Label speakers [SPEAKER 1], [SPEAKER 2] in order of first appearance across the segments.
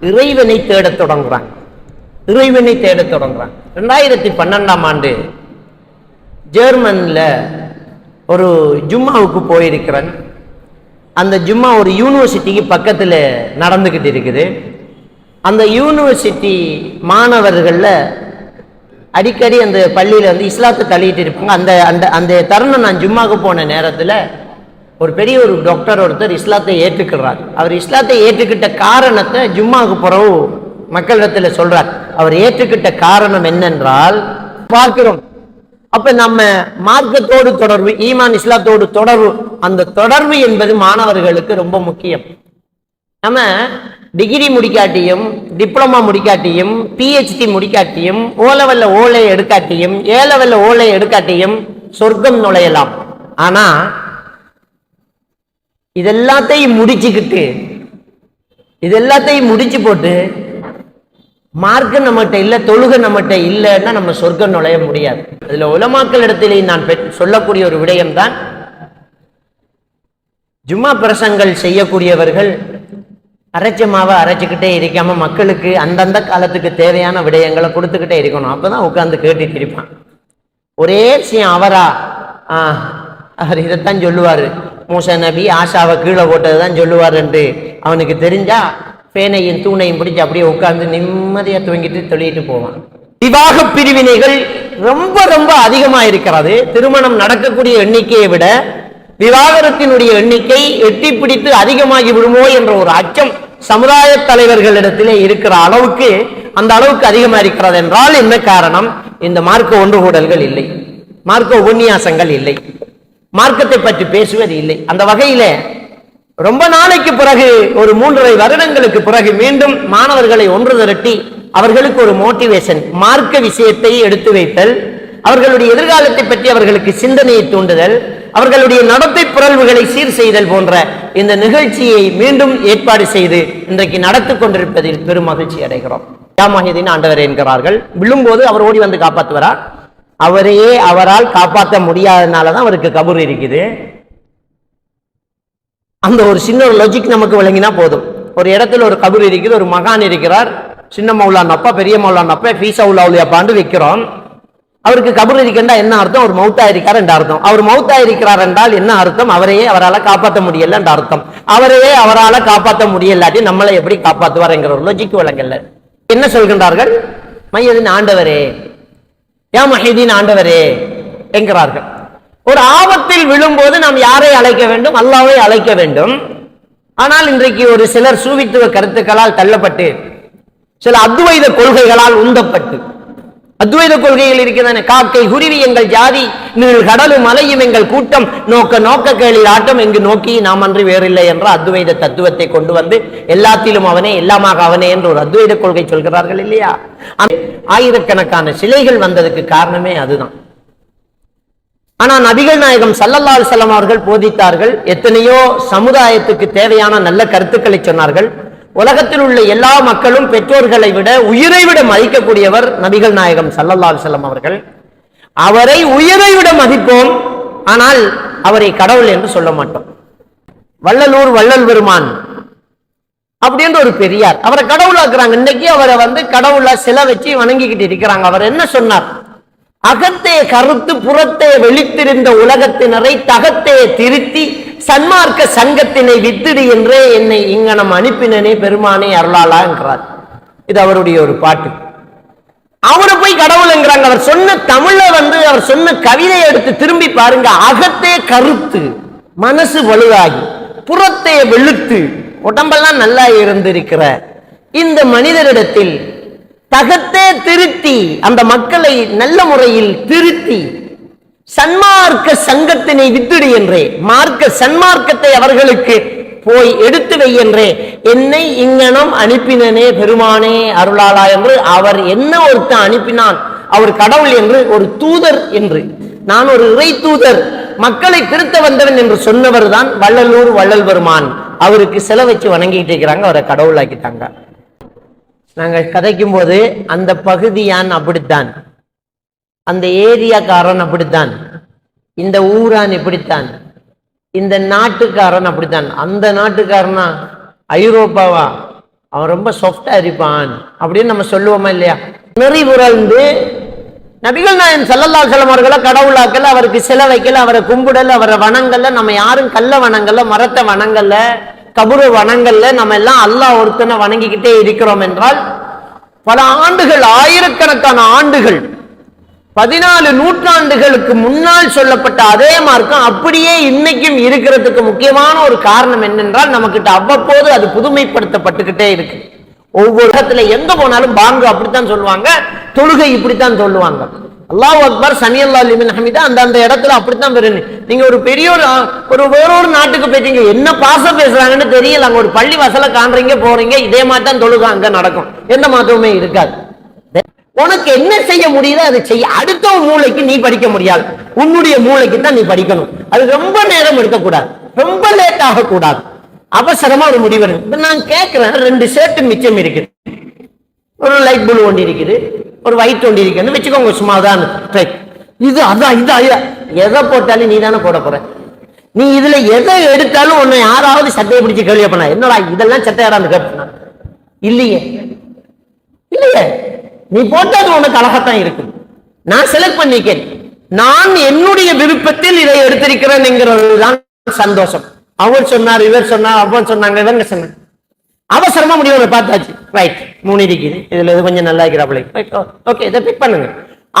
[SPEAKER 1] இறைவனை தேடத் தொடங்குறான். இறைவனை தேடத் தொடங்குறான். ரெண்டாயிரத்தி பன்னெண்டாம் ஆண்டு ஜெர்மனில் ஒரு ஜும்மாவுக்கு போயிருக்கிறேன். அந்த ஜும்மா ஒரு யூனிவர்சிட்டிக்கு பக்கத்தில் நடந்துக்கிட்டு இருக்குது. அந்த யூனிவர்சிட்டி மாணவர்களில் அடிக்கடி அந்த பள்ளியில் வந்து இஸ்லாத்தை தள்ளிட்டு இருப்பாங்க. அந்த அந்த அந்த தருணம் நான் ஜும்மாவுக்கு போன நேரத்தில் ஒரு பெரிய ஒரு டாக்டர் ஒருத்தர் இஸ்லாத்தை ஏற்றுக்கிறார் அவர் இஸ்லாத்தை ஏற்றுக்கிட்ட காரணத்தை ஜும்மாவுக்கு பிறகு மக்களிடத்தில் சொல்றார். அவர் ஏற்றுக்கிட்ட காரணம் என்னென்றால் பார்க்கிறோம். அப்ப நம்ம மார்க்கத்தோடு தொடர்பு ஈமான் இஸ்லாத்தோடு தொடர்பு அந்த தொடர்பு என்பது மாணவர்களுக்கு ரொம்ப முக்கியம். நம்ம டிகிரி முடிக்காட்டியும் டிப்ளமா முடிக்காட்டியும் பிஹெச்டி முடிக்காட்டியும் ஓலவல்ல ஓலை எடுக்காட்டியும் ஏலவல்ல ஓலை எடுக்காட்டியும் சொர்க்கம் நுழையலாம். ஆனா இதெல்லாத்தையும் முடிச்சுக்கிட்டு இதெல்லாத்தையும் முடிச்சு போட்டு மார்க்கம் நம்மகிட்ட இல்லை தொழுகை நம்மகிட்ட இல்லைன்னா நம்ம சொர்க்கம் நுழைய முடியாது. அதில் உலமாக்கள் இடத்திலே நான் பெற்- சொல்லக்கூடிய ஒரு விடயம்தான் ஜும்மா பிரசங்கள் செய்யக்கூடியவர்கள் அரைச்ச மாவை அரைச்சிக்கிட்டே இருக்காமல் மக்களுக்கு அந்தந்த காலத்துக்கு தேவையான விடயங்களை கொடுத்துக்கிட்டே இருக்கணும். அப்பதான் உட்காந்து கேட்டுட்டு இருப்பான் ஒரே விஷயம் அவரா? அவர் இதைத்தான் சொல்லுவார். மூச நபி ஆஷாவை கீழே போட்டது தான் சொல்லுவார் என்று அவனுக்கு தெரிஞ்சா பேனையும் தூணையும் பிடிச்சி அப்படியே உட்கார்ந்து நிம்மதியாக தூங்கிட்டு தொழிட்டு போவான். விவாக பிரிவினைகள் ரொம்ப ரொம்ப அதிகமாக இருக்கிறது. திருமணம் நடக்கக்கூடிய எண்ணிக்கையை விட விவாகரத்தினுடைய எண்ணிக்கை எட்டி பிடித்து அதிகமாகி விடுமோ என்ற ஒரு அச்சம் சமுதாய தலைவர்களிடத்திலே இருக்கிற அளவுக்கு அந்த அளவுக்கு அதிகமாக இருக்கிறது என்றால் என்ன காரணம்? இந்த மார்க்க ஒன்றுகூடல்கள் இல்லை. மார்க்க உபன்யாசங்கள் இல்லை. மார்க்கத்தை பற்றி பேசுவது இல்லை. அந்த வகையில ரொம்ப நாளைக்கு பிறகு ஒரு மூன்றரை வருடங்களுக்கு பிறகு மீண்டும் மாணவர்களை ஒன்று திரட்டி அவர்களுக்கு ஒரு மோட்டிவேஷன் மார்க்க விஷயத்தை எடுத்து வைத்தல் அவர்களுடைய எதிர்காலத்தை பற்றி அவர்களுக்கு சிந்தனையை தூண்டுதல் அவர்களுடைய நடத்தை புரல்வுகளை சீர் செய்தல் போன்ற இந்த நிகழ்ச்சியை மீண்டும் ஏற்பாடு செய்து இன்றைக்கு நடத்தி கொண்டிருப்பதில் பெரும் மகிழ்ச்சி அடைகிறோம். யாமஹிதீன் ஆண்டவர் என்கிறார்கள். விழும்போது அவர் ஓடி வந்து காப்பாற்றுவார்? அவரையே அவரால் காப்பாற்ற முடியாதனால தான் அவருக்கு கபூர் இருக்குது. அந்த ஒரு சின்ன ஒரு லொஜிக் நமக்கு விளங்கினா போதும். ஒரு இடத்துல ஒரு கபூர் இருக்குது ஒரு மகான் இருக்கிறார். சின்ன மௌலான் அப்பா பெரிய மௌலான் அப்பா ஃபீஸா உள்ள பாண்டு வைக்கிறோம். அவருக்கு கபூர் இருக்கின்றா என்ன அர்த்தம்? அவர் மவுத்தா இருக்கார் என்ற அர்த்தம். அவர் மவுத்தா இருக்கிறார் என்றால் என்ன அர்த்தம்? அவரையே அவரால் காப்பாற்ற முடியல என்ற அர்த்தம். அவரையே அவரால் காப்பாற்ற முடியலாட்டி நம்மளை எப்படி காப்பாற்றுவார் என்கிற ஒரு லொஜிக் விளங்கல. என்ன சொல்கின்றார்கள்? மையதின் ஆண்டவரே யா மஹிதீன் ஆண்டவரே என்கிறார்கள். ஒரு ஆபத்தில் விழும்போது நாம் யாரை அழைக்க வேண்டும்? அல்லாவை அழைக்க வேண்டும். ஆனால் இன்றைக்கு ஒரு சிலர் சூவித்துவ கருத்துக்களால் தள்ளப்பட்டு சில அத்வைத கொள்கைகளால் உந்தப்பட்டு அத்வைத கொள்கைகள் இருக்கிறதான காக்கை குருவி எங்கள் ஜாதி நீள் கடலும் மலையும் எங்கள் கூட்டம். நோக்க நோக்க கேளில் ஆட்டம். எங்கு நோக்கி நாம் அன்று வேறில்லை என்ற அத்வைத தத்துவத்தை கொண்டு வந்து எல்லாத்திலும் அவனே எல்லாமாக அவனே என்று ஒரு அத்வைத கொள்கை சொல்கிறார்கள் இல்லையா? ஆயிரக்கணக்கான சிலைகள் வந்ததுக்கு காரணமே அதுதான். ஆனா நபிகள் நாயகம் சல்லல்லாஹு செல்லம் அவர்கள் போதித்தார்கள். எத்தனையோ சமுதாயத்துக்கு தேவையான நல்ல கருத்துக்களை சொன்னார்கள். உலகத்தில் உள்ள எல்லா மக்களும் பெற்றோர்களை விட உயிரை விட மதிக்கக்கூடியவர் நபிகள் நாயகம் சல்லல்லா செல்லம் அவர்கள். அவரை உயிரை விட மதிப்போம் ஆனால் அவரை கடவுள் என்று சொல்ல மாட்டோம். வள்ளலூர் வள்ளல் பெருமான் அப்படின்ற ஒரு பெரியார். அவரை கடவுளாக்குறாங்க. இன்னைக்கு அவரை வந்து கடவுளா சிலை வச்சு வணங்கிக்கிட்டு இருக்கிறாங்க. அவர் என்ன சொன்னார்? அகத்தே கருத்து புறத்தே வெளித்திருந்த உலகத்தினரை தகத்தே திருத்தி சன்மார்க்க சங்கத்தினை வித்திடு என்றே என்னை இங்கனம் அனுப்பினனே பெருமானே அருளாளா என்கிறார் இது அவருடைய ஒரு பாட்டு. அவரை போய் கடவுளுங்கிறாங்க அவர் சொன்ன தமிழ வந்து அவர் சொன்ன கவிதையை எடுத்து திரும்பி பாருங்க. அகத்தே கருத்து மனசு வலுவாகி புறத்தே வெளுத்து உடம்பெல்லாம் நல்லா இருந்திருக்கிற இந்த மனிதரிடத்தில் தகத்தே திருத்தி அந்த மக்களை நல்ல முறையில் திருத்தி சன்மார்க்க சங்கத்தினை வித்துடு என்றே மார்க்க சன்மார்க்கத்தை அவர்களுக்கு போய் எடுத்து வை என்றே என்னை இங்கனம் அனுப்பினனே பெருமானே அருளாளா என்று அவர் என்ன ஒருத்தன் அனுப்பினான்? அவர் கடவுள் என்று ஒரு தூதர் என்று. நான் ஒரு இறை தூதர் மக்களை திருத்த வந்தவன் என்று சொன்னவர் தான் வள்ளலூர் வள்ளல் பெருமான். அவருக்கு சில வச்சு வணங்கிட்டு இருக்கிறாங்க அவரை கடவுளாக்கிட்டாங்க. நாங்கள் கதைக்கும் போது அந்த பகுதியான் அப்படித்தான். அந்த ஏரியாக்காரன் அப்படித்தான். இந்த ஊரான் இப்படித்தான். இந்த நாட்டுக்காரன் அப்படித்தான். அந்த நாட்டுக்காரனா ஐரோப்பாவா? அவன் ரொம்ப சாஃப்டா இருப்பான் அப்படின்னு நம்ம சொல்லுவோமா இல்லையா? நெறி நபிகள் நாயன் சல்லல்லா செல்லம் அவர்களை கடவுளாக்கல அவருக்கு சில வைக்கல அவரை கும்பிடல அவரை வணங்கல்ல நம்ம யாரும் கல்ல வணங்கல்ல மரத்தை வணங்கல்ல கபுர வணங்கல்ல நம்ம எல்லாம் அல்லாஹ் ஒருத்தனை வணங்கிக்கிட்டே இருக்கிறோம் என்றால் பல ஆண்டுகள் ஆயிரக்கணக்கான ஆண்டுகள் பதினாலு நூற்றாண்டுகளுக்கு முன்னால் சொல்லப்பட்ட அதே மார்க்கம் அப்படியே இன்னைக்கும் இருக்கிறதுக்கு முக்கியமான ஒரு காரணம் என்னென்றால் நமக்கிட்ட அவ்வப்போது அது புதுமைப்படுத்தப்பட்டுக்கிட்டே இருக்கு. ஒவ்வொரு இடத்துல எங்க போனாலும் பாங்கு அப்படித்தான் சொல்லுவாங்க தொழுகை இப்படித்தான் சொல்லுவாங்க. அல்லாஹ் அக்பர் சனி அல்லா லிமின் ஹமீதா அந்த அந்த இடத்துல அப்படித்தான் பெருங்க நீங்க ஒரு பெரிய ஒரு ஒரு வேறொரு நாட்டுக்கு போயிட்டீங்க என்ன பாசம் பேசுறாங்கன்னு தெரியல அங்க ஒரு பள்ளி வாசல காண்றீங்க போறீங்க இதே மாதிரி தான் தொழுகை அங்க நடக்கும். எந்த மாற்றமுமே இருக்காது. உனக்கு என்ன செய்ய முடியுதோ அதை செய்ய அடுத்த மூளைக்கு நீ படிக்க முடியாது. உன்னுடைய மூளைக்கு தான் நீ படிக்கணும். அது ரொம்ப நேரம் எடுக்கக்கூடாது. ரொம்ப லேட் ஆகக்கூடாது. அவசரமா ஒரு முடிவு இப்ப நான் கேட்கிறேன் ரெண்டு ஷர்ட் மிச்சம் இருக்குது ஒரு லைட் ப்ளூ ஒன்று இருக்குது. ஒரு ஒயிட் ஒன்று இருக்குன்னு வச்சுக்கோங்க சும்மா தான் ட்ரை இது அதான் இது ஐயா. எதை போட்டாலும் நீ தானே போட போற. நீ இதுல எதை எடுத்தாலும் உன்னை யாராவது சட்டையை பிடிச்சி கேள்வி பண்ண என்னடா இதெல்லாம் சட்டையாடான்னு கேட்பா இல்லையே. இல்லையே. நீ போட்டது உனக்கு அழகாத்தான் இருக்கும். நான் செலக்ட் பண்ணிக்கேன் நான் என்னுடைய விருப்பத்தில் இதை எடுத்திருக்கிறேன் என்கிறதுதான் சந்தோஷம். அவர் சொன்னார் இவர் சொன்னார் அவன் சொன்னாங்க இவங்க சொன்னாங்க. அவசரமா முடிவு பார்த்தாச்சு. ரைட் மூணு இருக்குது. இதுல இது கொஞ்சம் நல்லா இருக்கிறாப்ல ஓகே இதை பிக் பண்ணுங்க.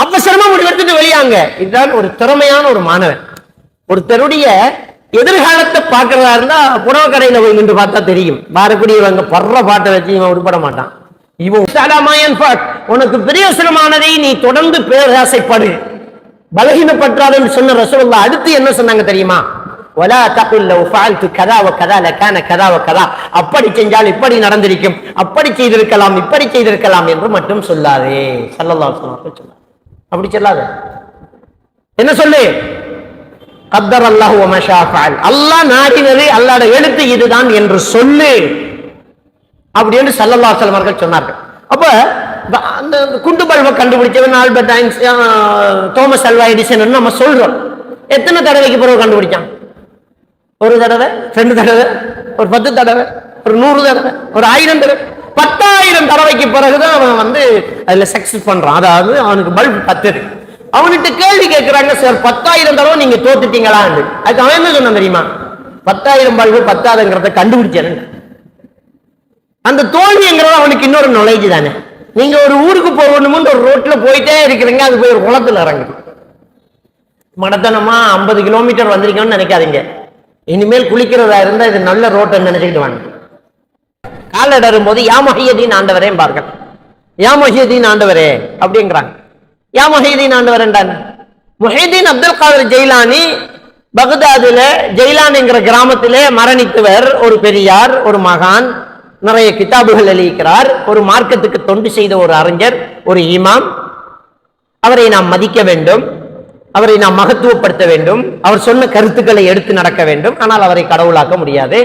[SPEAKER 1] அவசரமா முடிவு எடுத்துட்டு வெளியாங்க. இதுதான் ஒரு திறமையான ஒரு மாணவன். ஒருத்தருடைய எதிர்காலத்தை பார்க்கறதா இருந்தா புடவை கடையில போய் நின்று பார்த்தா தெரியும். வரக்கூடியவங்க படுற பாட்டை வச்சு இவன் உருப்பட மாட்டான். இவன் உனக்கு பிரயோசனமானதை நீ தொடர்ந்து பேராசைப்படு. பலகீனப்பற்றாதுன்னு சொன்ன ரசூலுல்லாஹ் அடுத்து என்ன சொன்னாங்க தெரியுமா? வலா தகுல் லவ் ஃபஅல்து கதா வ கதா கதா கதா. அப்படி செஞ்சால் இப்படி நடந்திருக்கும். அப்படி செய்திருக்கலாம் இப்படி செய்திருக்கலாம் என்று மட்டும் சொல்லாதே. ஸல்லல்லாஹு அலைஹி அப்படி சொல்லாத. என்ன சொல்லு? கத்தர் அல்லாஹ் வமஷா அல்லாஹ் நாடினது அல்லாட எழுத்து இதுதான் என்று சொல்லு. அப்படின்னு சல்லல்லா அவர்கள் சொன்னார்கள். அப்ப அந்த குண்டு பல்பை கண்டுபிடிச்சவன் Albert Einstein Thomas Alva Edison நம்ம சொல்றோம். எத்தனை தடவைக்கு பிறகு கண்டுபிடிச்சான்? ஒரு தடவை ரெண்டு தடவை ஒரு பத்து தடவை ஒரு நூறு தடவை ஒரு ஆயிரம் தடவை பத்தாயிரம் தடவைக்கு பிறகுதான் அவன் வந்து அதுல சக்சஸ் பண்றான். அதாவது அவனுக்கு பல்ப் பத்துது. அவன்கிட்ட கேள்வி கேட்கிறாங்க சார் பத்தாயிரம் தடவை நீங்க தோத்துட்டீங்களான்னு அதுக்கு அவன் என்ன சொன்னான் தெரியுமா? பத்தாயிரம் பல்பு பத்தாதுங்கிறத கண்டுபிடிச்சேன்னு அந்த தோல்விங்கிறது அவனுக்கு இன்னொரு நுழைஞ்சு தானே. நீங்க ஒரு ஊருக்கு போகணும்னு ஒரு ரோட்ல போயிட்டே இருக்கிறீங்க அது போய் ஒரு குளத்துல இறங்குது. மடத்தனமா ஐம்பது கிலோமீட்டர் வந்திருக்கோம்னு நினைக்காதீங்க. இனிமேல் குளிக்கிறதா இருந்தா இது நல்ல ரோட்டை நினைச்சுக்கிட்டு வாங்க. காலடரும் போது யாமஹியதீன் ஆண்டவரே பார்கள் யாமஹியதீன் ஆண்டவரே அப்படிங்கிறாங்க. யா மஹியதீன் ஆண்டவரேன்டான் முஹிதீன் அப்துல் காதர் ஜெயிலானி பகுதாதுல ஜெயிலான் என்கிற கிராமத்திலே மரணித்தவர் ஒரு பெரியார் ஒரு மகான் நிறைய கிதாபுகள் எழுதிக்கிறார் ஒரு மார்க்கத்துக்கு தொண்டு செய்த ஒரு அறிஞர் ஒரு இமாம். அவரை நாம் மதிக்க வேண்டும். அவரை நாம் மகத்துவப்படுத்த வேண்டும். அவர் சொன்ன கருத்துக்களை எடுத்து நடக்க வேண்டும். ஆனால் அவரை கடவுளாக்க முடியாது.